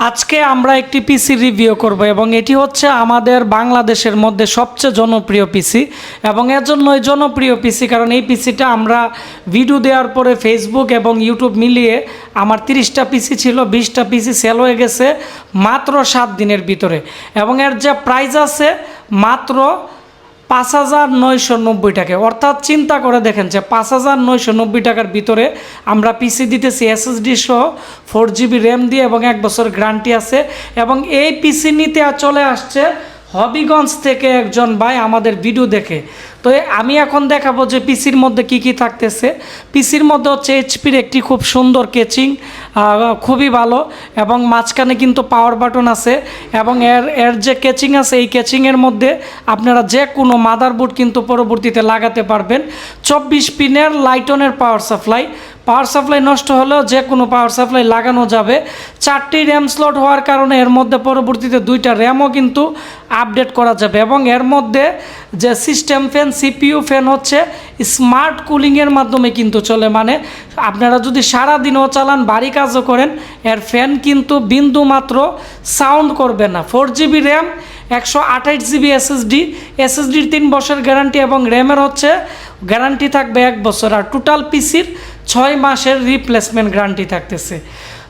আজকে আমরা একটি পিসি রিভিউ করব এবং এটি হচ্ছে আমাদের বাংলাদেশের মধ্যে সবচেয়ে জনপ্রিয় পিসি এবং এর জন্যই জনপ্রিয় পিসি কারণ এই পিসিটা আমরা ভিডিও দেওয়ার পরে ফেসবুক এবং ইউটিউব মিলিয়ে আমার তিরিশটা পিসি ছিল, বিশটা পিসি সেল হয়ে গেছে মাত্র সাত দিনের ভিতরে এবং এর যে প্রাইস আছে মাত্র পাঁচ হাজার নয়শো নব্বই টাকা। অর্থাৎ চিন্তা করে দেখেন যে পাঁচ হাজার নয়শো নব্বই টাকার ভিতরে আমরা পিসি দিতেছি এসএসডি সহ ফোর জিবি র্যাম দিয়ে এবং এক বছর গ্যারান্টি আছে এবং এই পিসি নিতে চলে আসছে হবিগঞ্জ থেকে একজন ভাই আমাদের ভিডিও দেখে। তো আমি এখন দেখাবো যে পিসির মধ্যে কি কি থাকতেছে। পিসির মধ্যে হচ্ছে এইচপির একটি খুব সুন্দর কেচিং খুবই ভালো এবং মাঝখানে কিন্তু পাওয়ার বাটন আছে এবং এর এর যে কেচিং আছে, এই কেচিংয়ের মধ্যে আপনারা যে কোনো মাদারবোর্ড কিন্তু পরবর্তীতে লাগাতে পারবেন। চব্বিশ পিনের লাইটনের পাওয়ার সাপ্লাই পাওয়ার সাপ্লাই নষ্ট হলেও যে কোনো পাওয়ার সাপ্লাই লাগানো যাবে। চারটি র্যাম স্লট হওয়ার কারণে এর মধ্যে পরবর্তীতে দুইটা র্যামও কিন্তু আপডেট করা যাবে এবং এর মধ্যে যে সিস্টেম ফ্যান সিপিইউ ফ্যান হচ্ছে স্মার্ট কুলিংয়ের মাধ্যমে কিন্তু চলে। মানে আপনারা যদি সারা দিনও চালান, বাড়ি কাজও করেন, এর ফ্যান কিন্তু বিন্দু মাত্র সাউন্ড করবে না। ফোর জিবি র্যাম একশো আঠাইশ জিবি এসএসডি এসএসডির তিন বছর গ্যারান্টি এবং র্যামের হচ্ছে গ্যারান্টি থাকবে এক বছর আর টোটাল পিসির ছয় মাসের রিপ্লেসমেন্ট গ্যারান্টি থাকতেছে।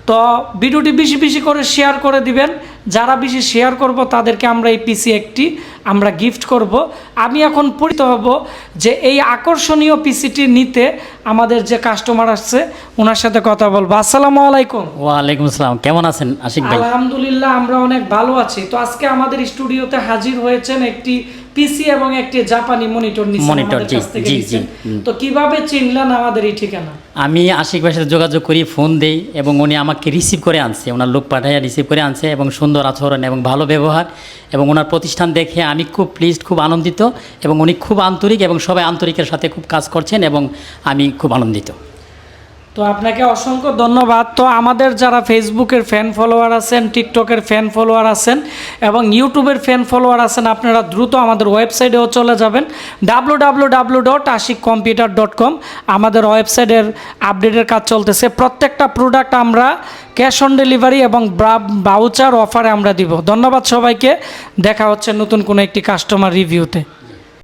তো ভিডিওটি বেশি বেশি করে শেয়ার করে দিবেন। যারা বেশি শেয়ার করব তাদেরকে আমরা এই পিসি একটি আমরা গিফট করব। আমি এখন পরিচিত হব যে এই আকর্ষণীয় পিসিটি নিতে আমাদের যে কাস্টমার আসছে ওনার সাথে কথা বলব। আসসালামু আলাইকুম। ওয়ালাইকুম আসসালাম। কেমন আছেন আশিক ভাই? আলহামদুলিল্লাহ আমরা অনেক ভালো আছি। তো আজকে আমাদের স্টুডিওতে হাজির হয়েছেন একটি পিসি এবং একটি জাপানি মনিটর আমাদের জি, জি, জি, তো কীভাবে চিনলেন আমাদের এই ঠিকানা? আমি আশিক ভাইয়ের সাথে যোগাযোগ করি ফোন দেই এবং উনি আমাকে রিসিভ করে আনছে। ওনার লোক পাঠাইয়া রিসিভ করে আনছে এবং সুন্দর আচরণ এবং ভালো ব্যবহার এবং ওনার প্রতিষ্ঠান দেখে আমি খুব প্লিজড খুব আনন্দিত এবং উনি খুব আন্তরিক এবং সবাই আন্তরিকের সাথে খুব কাজ করছেন এবং আমি খুব আনন্দিত। তো আপনাকে অসংখ্য ধন্যবাদ। তো আমাদের যারা ফেসবুকের ফ্যান ফলোয়ার আছেন টিকটকের ফ্যান ফলোয়ার আছেন এবং ইউটিউবের ফ্যান ফলোয়ার আছেন, আপনারা দ্রুত আমাদের ওয়েবসাইটেও চলে যাবেন। W W W dot Ashik computer dot com আমাদের ওয়েবসাইটের আপডেটের কাজ চলতেছে। প্রত্যেকটা প্রোডাক্ট আমরা ক্যাশ অন ডেলিভারি এবং বাউচার অফারে আমরা দিব। ধন্যবাদ সবাইকে। দেখা হচ্ছে নতুন কোনো একটি কাস্টমার রিভিউতে